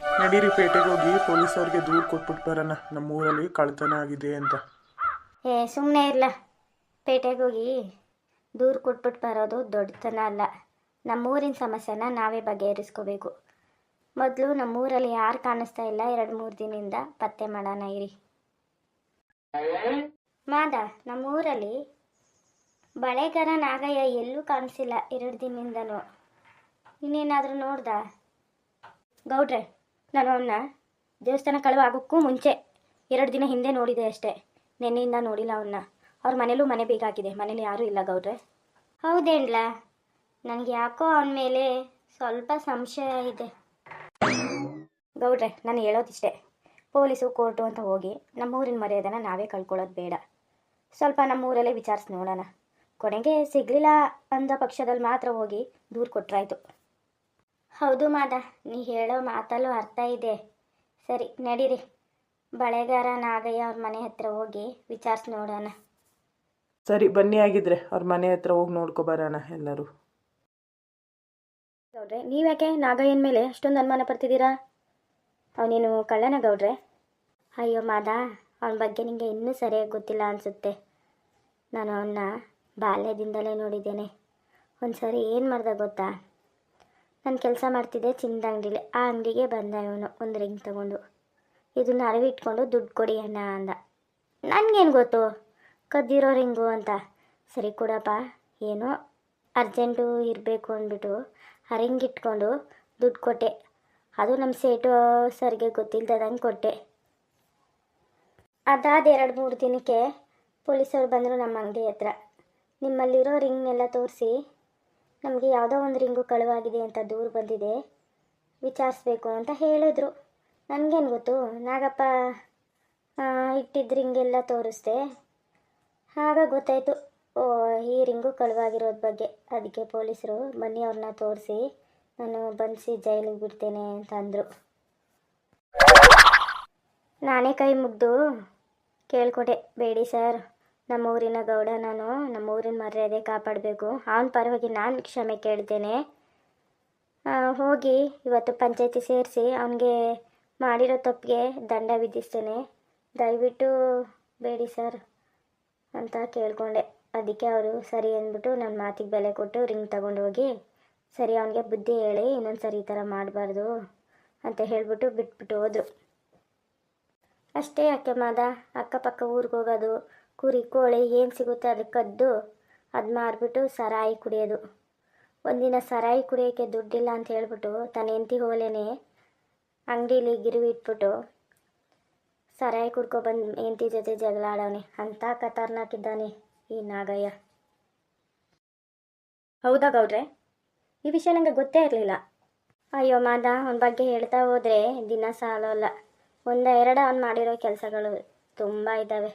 ನಡೀರಿ ಪೇಟೆಗೆ ಹೋಗಿ ಪೊಲೀಸವ್ರಿಗೆ ದೂರು ಕೊಟ್ಬಿಟ್ಟು ಬರೋಣ. ನಮ್ಮೂರಲ್ಲಿ ಕಳ್ತನ ಆಗಿದೆ ಅಂತ. ಏ ಸುಮ್ಮನೆ ಇರಲ್ಲ ಪೇಟೆಗೆ ಹೋಗಿ ದೂರು ಕೊಟ್ಬಿಟ್ಟು ಬರೋದು ದೊಡ್ಡತನ ಅಲ್ಲ. ನಮ್ಮೂರಿನ ಸಮಸ್ಯೆನ ನಾವೇ ಬಗೆಹರಿಸ್ಕೋಬೇಕು. ಮೊದಲು ನಮ್ಮೂರಲ್ಲಿ ಯಾರು ಕಾಣಿಸ್ತಾ ಇಲ್ಲ ಎರಡು ಮೂರು ದಿನದಿಂದ ಪತ್ತೆ ಮಾಡೋಣ ಇರಿ. ಮಾದ, ನಮ್ಮೂರಲ್ಲಿ ಬಳೆಗಾರ ನಾಗಯ್ಯ ಎಲ್ಲೂ ಕಾಣಿಸಿಲ್ಲ ಎರಡು ದಿನದಿಂದನೂ. ಇನ್ನೇನಾದರೂ ನೋಡ್ದ? ಗೌಡ್ರೆ ನಾನು ಅವನ್ನ ದೇವಸ್ಥಾನ ಕಳವಾಗೋಕ್ಕೂ ಮುಂಚೆ ಎರಡು ದಿನ ಹಿಂದೆ ನೋಡಿದೆ ಅಷ್ಟೇ. ನೆನ್ನೆಯಿಂದ ನೋಡಿಲ್ಲ ಅವನ್ನ ಅವ್ರ ಮನೇಲೂ ಮನೆ ಬೇಕಾಗಿದೆ. ಮನೇಲಿ ಯಾರೂ ಇಲ್ಲ ಗೌಡ್ರೆ. ಹೌದೇನ್ಲ ನನಗೆ ಯಾಕೋ ಅವನ ಮೇಲೆ ಸ್ವಲ್ಪ ಸಂಶಯ ಇದೆ. ಗೌಡ್ರೆ, ನಾನು ಹೇಳೋದಿಷ್ಟೇ. ಪೊಲೀಸು, ಕೋರ್ಟು ಅಂತ ಹೋಗಿ ನಮ್ಮೂರಿನ ಮರ್ಯಾದೆನ ನಾವೇ ಕಳ್ಕೊಳ್ಳೋದು ಬೇಡ. ಸ್ವಲ್ಪ ನಮ್ಮೂರಲ್ಲೇ ವಿಚಾರಿಸಿ ನೋಡೋಣ. ಕೊನೆಗೆ ಸಿಗಲಿಲ್ಲ ಅಂದ ಪಕ್ಷದಲ್ಲಿ ಮಾತ್ರ ಹೋಗಿ ದೂರು ಕೊಟ್ರಾಯ್ತು. ಹೌದು ಮಾದ ನೀ ಹೇಳೋ ಮಾತಲ್ಲೂ ಅರ್ಥ ಇದೆ. ಸರಿ ನಡೀರಿ. ಬಳೆಗಾರ ನಾಗಯ್ಯ ಅವ್ರ ಮನೆ ಹತ್ರ ಹೋಗಿ ವಿಚಾರಿಸಿ ನೋಡೋಣ. ಸರಿ ಬನ್ನಿ ಆಗಿದ್ರೆ ಅವ್ರ ಮನೆ ಹತ್ರ ಹೋಗಿ ನೋಡ್ಕೊ ಬರೋಣ ಎಲ್ಲರೂ. ಗೌಡ್ರೆ ನೀವ್ಯಾಕೆ ನಾಗಯ್ಯನ ಮೇಲೆ ಅಷ್ಟೊಂದು ಅನುಮಾನ ಪಡ್ತಿದ್ದೀರಾ? ಅವನೇನು ಕಳ್ಳನ ಗೌಡ್ರೆ? ಅಯ್ಯೋ ಮಾದ ಅವನ ಬಗ್ಗೆ ನಿಮಗೆ ಇನ್ನೂ ಸರಿಯಾಗಿ ಗೊತ್ತಿಲ್ಲ ಅನಿಸುತ್ತೆ. ನಾನು ಅವನ್ನ ಬಾಲ್ಯದಿಂದಲೇ ನೋಡಿದ್ದೇನೆ. ಒಂದು ಸರಿ ಏನು ಮಾಡ್ದೆ ಗೊತ್ತಾ? ನಾನು ಕೆಲಸ ಮಾಡ್ತಿದ್ದೆ ಚಿನ್ನದ ಅಂಗಡಿಲಿ. ಆ ಅಂಗಡಿಗೆ ಬಂದ ಇವನು. ಒಂದು ರಿಂಗ್ ತಗೊಂಡು. ಇದನ್ನ ಅಳವಿಟ್ಕೊಂಡು ದುಡ್ಡು ಕೊಡಿ ಅಣ್ಣ, ಅಂದ. ನನಗೇನು ಗೊತ್ತು? ಕದ್ದಿರೋ ರಿಂಗು ಅಂತ. ಸರಿ ಕೊಡಪ್ಪ. ಏನೋ ಅರ್ಜೆಂಟು ಇರಬೇಕು ಅಂದ್ಬಿಟ್ಟು ಆ ರಿಂಗ್ ಇಟ್ಕೊಂಡು ದುಡ್ಡು ಕೊಟ್ಟೆ. ಅದು ನಮ್ಮ ಸೇಟು ಸರ್ಗೆ ಗೊತ್ತಿಲ್ಲದಂಗೆ ಕೊಟ್ಟೆ. ಅದಾದ ಎರಡು ಮೂರು ದಿನಕ್ಕೆ ಪೊಲೀಸರು ಬಂದರು ನಮ್ಮ ಅಂಗಡಿ ಹತ್ರ. ನಿಮ್ಮಲ್ಲಿರೋ ರಿಂಗ್ನೆಲ್ಲ ತೋರಿಸಿ ನಮಗೆ ಯಾವುದೋ ಒಂದು ರಿಂಗು ಕಳುವಾಗಿದೆ ಅಂತ ದೂರು ಬಂದಿದೆ, ವಿಚಾರಿಸ್ಬೇಕು ಅಂತ ಹೇಳಿದ್ರು. ನನಗೇನು ಗೊತ್ತು? ನಾಗಪ್ಪ ಇಟ್ಟಿದ್ದ ರಿಂಗೆಲ್ಲ ತೋರಿಸ್ದೆ. ಆಗ ಗೊತ್ತಾಯಿತು, ಓ, ಈ ರಿಂಗು ಕಳುವಾಗಿರೋದ್ರ ಬಗ್ಗೆ. ಅದಕ್ಕೆ ಪೊಲೀಸರು, ಬನ್ನಿ ಅವ್ರನ್ನ ತೋರಿಸಿ, ನಾನು ಬನ್ಸಿ ಜೈಲಿಗೆ ಬಿಡ್ತೇನೆ ಅಂತ ಅಂದರು. ನಾನೇ ಕೈ ಮುಗ್ದು ಕೇಳ್ಕೊಟ್ಟೆ, ಬೇಡಿ ಸರ್. ನಮ್ಮ ಊರಿನ ಗೌಡ ನಾನು ನಮ್ಮ ಊರಿನ ಮರ್ಯಾದೆ ಕಾಪಾಡಬೇಕು. ಅವನ ಪರವಾಗಿ ನಾನು ಕ್ಷಮೆ ಕೇಳ್ತೇನೆ. ಹೋಗಿ ಇವತ್ತು ಪಂಚಾಯತಿ ಸೇರಿಸಿ ಅವನಿಗೆ ಮಾಡಿರೋ ತಪ್ಪಿಗೆ ದಂಡ ವಿಧಿಸ್ತೇನೆ. ದಯವಿಟ್ಟು ಬೇಡಿ ಸರ್ ಅಂತ ಕೇಳಿಕೊಂಡೆ. ಅದಕ್ಕೆ ಅವರು ಸರಿ ಅಂದ್ಬಿಟ್ಟು ನನ್ನ ಮಾತಿಗೆ ಬೆಲೆ ಕೊಟ್ಟು ರಿಂಗ್ ತಗೊಂಡು ಹೋಗಿ ಸರಿ ಅವನಿಗೆ ಬುದ್ಧಿ ಹೇಳಿ ಇನ್ನೊಂದು ಸರಿ ಈ ಥರ ಮಾಡಬಾರ್ದು ಅಂತ ಹೇಳಿಬಿಟ್ಟು ಬಿಟ್ಬಿಟ್ಟು ಹೋದರು. ಅಷ್ಟೇ ಅಕ್ಕೆ ಮಾದ ಅಕ್ಕಪಕ್ಕ ಊರಿಗೆ ಹೋಗೋದು ಕುರಿ ಕೋಳಿ ಏನು ಸಿಗುತ್ತೆ ಅದಕ್ಕೆ ಕದ್ದು, ಅದು ಮಾರಿಬಿಟ್ಟು ಸರಾಯಿ ಕುಡಿಯೋದು. ಒಂದಿನ ಸರಾಯಿ ಕುಡಿಯೋಕ್ಕೆ ದುಡ್ಡಿಲ್ಲ ಅಂತ ಹೇಳ್ಬಿಟ್ಟು ತನ್ನ ಹೆಂಡತಿ ಹೋಲೇನೆ ಅಂಗಡೀಲಿ ಗಿರುವಿ ಇಟ್ಬಿಟ್ಟು ಸರಾಯಿ ಕುಡ್ಕೊ ಬಂದು ಹೆಂಡತಿ ಜೊತೆ ಜಗಳ ಅಂತ ಕತಾರ್ನಾಕಿದ್ದಾನೆ ಈ ನಾಗಯ್ಯ. ಹೌದಾ ಗೌಡ್ರೆ? ಈ ವಿಷಯ ನನಗೆ ಗೊತ್ತೇ ಇರಲಿಲ್ಲ. ಅಯ್ಯೋ ಮಾದ, ಅವನ ಬಗ್ಗೆ ಹೇಳ್ತಾ ಹೋದರೆ ದಿನ ಸಾಲೋಲ್ಲ. ಒಂದ ಎರಡು ಅವ್ನು ಮಾಡಿರೋ ಕೆಲಸಗಳು ತುಂಬ ಇದ್ದಾವೆ